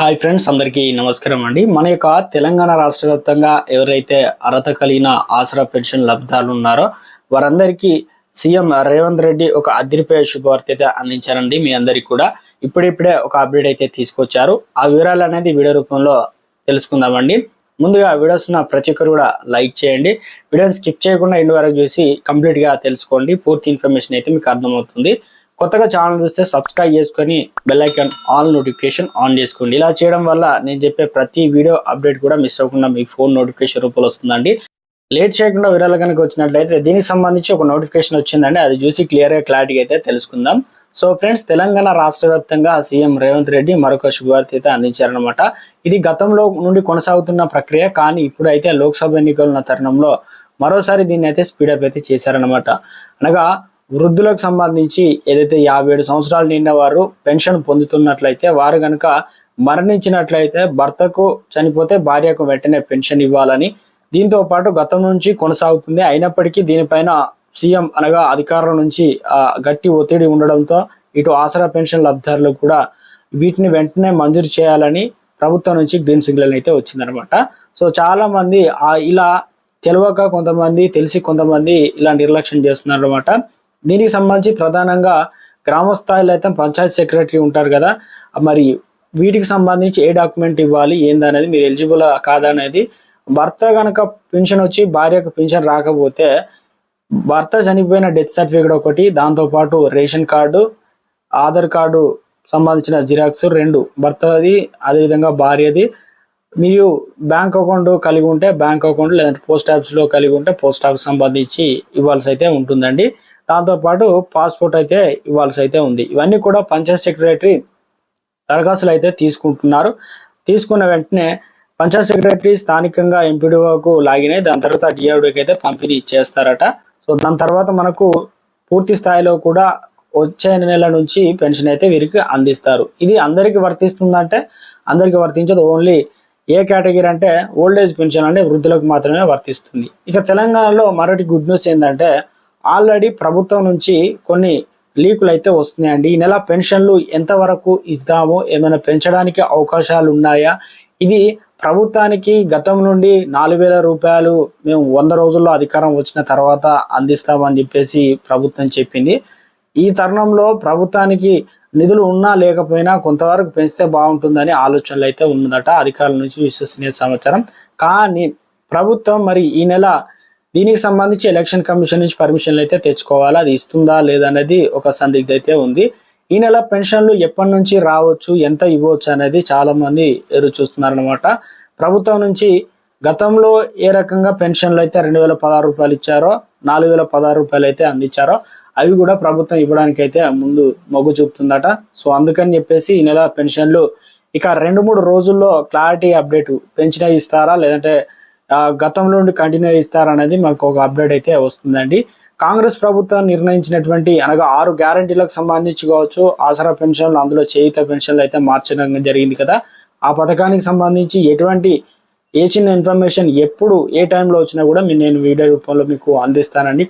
Hi friends అందరికీ నమస్కారం అండి. మన యొక్క తెలంగాణ రాష్ట్ర వ్యాప్తంగా ఎవరైతే అర్హత కలిగిన ఆసరా పెన్షన్ లబ్ధాలు ఉన్నారో వారందరికీ సీఎం రేవంత్ రెడ్డి ఒక అదిరిపోయే శుభవార్త అయితే అందించారండి. మీ అందరికీ కూడా ఇప్పుడిప్పుడే ఒక అప్డేట్ అయితే తీసుకొచ్చారు. ఆ వివరాలు అనేది వీడియో రూపంలో తెలుసుకుందామండి. ముందుగా వీడియోస్ ఉన్న ప్రతి ఒక్కరు కూడా లైక్ చేయండి. వీడియోని స్కిప్ చేయకుండా ఇంటి వరకు చూసి కంప్లీట్గా తెలుసుకోండి. పూర్తి ఇన్ఫర్మేషన్ అయితే మీకు అర్థమవుతుంది. కొత్తగా ఛానల్ చూస్తే సబ్స్క్రైబ్ చేసుకొని బెల్ ఆల్ నోటిఫికేషన్ ఆన్ చేసుకోండి. ఇలా చేయడం వల్ల నేను చెప్పే ప్రతి వీడియో అప్డేట్ కూడా మిస్ అవ్వకుండా మీ ఫోన్ నోటిఫికేషన్ రూపంలో వస్తుందండి. లేట్ చేయకుండా వివరాలు కనుక వచ్చినట్లయితే దీనికి సంబంధించి ఒక నోటిఫికేషన్ వచ్చిందండి. అది చూసి క్లియర్గా క్లారిటీగా అయితే తెలుసుకుందాం. సో ఫ్రెండ్స్ తెలంగాణ రాష్ట్ర వ్యాప్తంగా సీఎం రేవంత్ రెడ్డి మరొక శుభవార్త అయితే అందించారనమాట ఇది గతంలో నుండి కొనసాగుతున్న ప్రక్రియ కానీ ఇప్పుడైతే లోక్సభ ఎన్నికలున్న తరుణంలో మరోసారి దీన్ని అయితే స్పీడప్ అయితే చేశారనమాట అనగా వృద్ధులకు సంబంధించి ఏదైతే యాభై ఏడు సంవత్సరాలు నిండిన వారు పెన్షన్ పొందుతున్నట్లయితే వారు కనుక మరణించినట్లయితే భర్తకు చనిపోతే భార్యకు వెంటనే పెన్షన్ ఇవ్వాలని దీంతో పాటు గతం నుంచి కొనసాగుతుంది. అయినప్పటికీ దీనిపైన సీఎం అనగా అధికారుల నుంచి గట్టి ఒత్తిడి ఉండడంతో ఇటు ఆసరా పెన్షన్ లబ్ధిదారులు కూడా వీటిని వెంటనే మంజూరు చేయాలని ప్రభుత్వం నుంచి గ్రీన్ సిగ్నల్ అయితే వచ్చిందనమాట సో చాలా మంది ఇలా తెలియక కొంతమంది తెలిసి కొంతమంది ఇలా నిర్లక్ష్యం చేస్తున్నారు అనమాట దీనికి సంబంధించి ప్రధానంగా గ్రామ స్థాయిలో అయితే పంచాయత్ సెక్రటరీ ఉంటారు కదా. మరి వీటికి సంబంధించి ఏ డాక్యుమెంట్ ఇవ్వాలి ఏందనేది మీరు ఎలిజిబుల్ కాదనేది అనేది. భర్త కనుక పెన్షన్ వచ్చి భార్యకు పెన్షన్ రాకపోతే భర్త చనిపోయిన డెత్ సర్టిఫికేట్ ఒకటి దాంతోపాటు రేషన్ కార్డు ఆధార్ కార్డు సంబంధించిన జిరాక్స్ రెండు భర్తది అదేవిధంగా భార్యది. మీరు బ్యాంక్ అకౌంట్ కలిగి ఉంటే బ్యాంక్ అకౌంట్ లేదంటే పోస్ట్ ఆఫీస్లో కలిగి ఉంటే పోస్ట్ ఆఫీస్ సంబంధించి ఇవ్వాల్సి అయితే ఉంటుందండి. దాంతోపాటు పాస్పోర్ట్ అయితే ఇవ్వాల్సి అయితే ఉంది. ఇవన్నీ కూడా పంచాయత్ సెక్రటరీ దరఖాస్తులు అయితే తీసుకుంటున్నారు. తీసుకున్న వెంటనే పంచాయత్ సెక్రటరీ స్థానికంగా ఎంపీడీఓకు లాగినాయి దాని తర్వాత డిఆర్డీకి అయితే పంపిణీ చేస్తారట. సో దాని తర్వాత మనకు పూర్తి స్థాయిలో కూడా వచ్చే నెల నుంచి పెన్షన్ అయితే వీరికి అందిస్తారు. ఇది అందరికీ వర్తిస్తుందంటే అందరికీ వర్తించదు. ఓన్లీ ఏ కేటగిరీ అంటే ఓల్డ్ ఏజ్ పెన్షన్ అంటే వృద్ధులకు మాత్రమే వర్తిస్తుంది. ఇక తెలంగాణలో మరొకటి గుడ్ న్యూస్ ఏంటంటే ఆల్రెడీ ప్రభుత్వం నుంచి కొన్ని లీకులు అయితే వస్తున్నాయండి. ఈ నెల పెన్షన్లు ఎంతవరకు ఇస్తామో ఏమైనా పెంచడానికి అవకాశాలు ఉన్నాయా ఇది ప్రభుత్వానికి గతం నుండి నాలుగు వేల రూపాయలు మేము వంద రోజుల్లో అధికారం వచ్చిన తర్వాత అందిస్తామని చెప్పేసి ప్రభుత్వం చెప్పింది. ఈ తరుణంలో ప్రభుత్వానికి నిధులు ఉన్నా లేకపోయినా కొంతవరకు పెంచితే బాగుంటుందని ఆలోచనలు అయితే ఉన్నదట అధికారుల నుంచి విశ్వసనీయ సమాచారం. కానీ ప్రభుత్వం మరి ఈ నెల దీనికి సంబంధించి ఎలక్షన్ కమిషన్ నుంచి పర్మిషన్లు అయితే తెచ్చుకోవాలి? అది ఇస్తుందా లేదా అనేది ఒక సందిగ్ధ అయితే ఉంది. ఈ నెల పెన్షన్లు ఎప్పటి నుంచి రావచ్చు? ఎంత ఇవ్వచ్చు అనేది చాలామంది ఎదురు చూస్తున్నారనమాట ప్రభుత్వం నుంచి గతంలో ఏ రకంగా పెన్షన్లు అయితే రెండు వేల పదహారు రూపాయలు ఇచ్చారో నాలుగు వేల పదహారు రూపాయలు అయితే అందించారో అవి కూడా ప్రభుత్వం ఇవ్వడానికి అయితే ముందు మొగ్గు చూపుతుందట. సో అందుకని చెప్పేసి ఈ నెల పెన్షన్లు ఇక రెండు మూడు రోజుల్లో క్లారిటీ అప్డేట్ పెంచినా ఇస్తారా? లేదంటే గతంలో నుండి కంటిన్యూ ఇస్తారనేది మనకు ఒక అప్డేట్ అయితే వస్తుందండి. కాంగ్రెస్ ప్రభుత్వం నిర్ణయించినటువంటి అనగా ఆరు గ్యారంటీలకు సంబంధించి కావచ్చు ఆసరా పెన్షన్లు అందులో చేయిత పెన్షన్లు అయితే మార్చడం జరిగింది కదా. ఆ పథకానికి సంబంధించి ఎటువంటి ఏ చిన్న ఇన్ఫర్మేషన్ ఎప్పుడు ఏ టైంలో వచ్చినా కూడా మీ- నేను వీడియో రూపంలో మీకు అందిస్తానండి.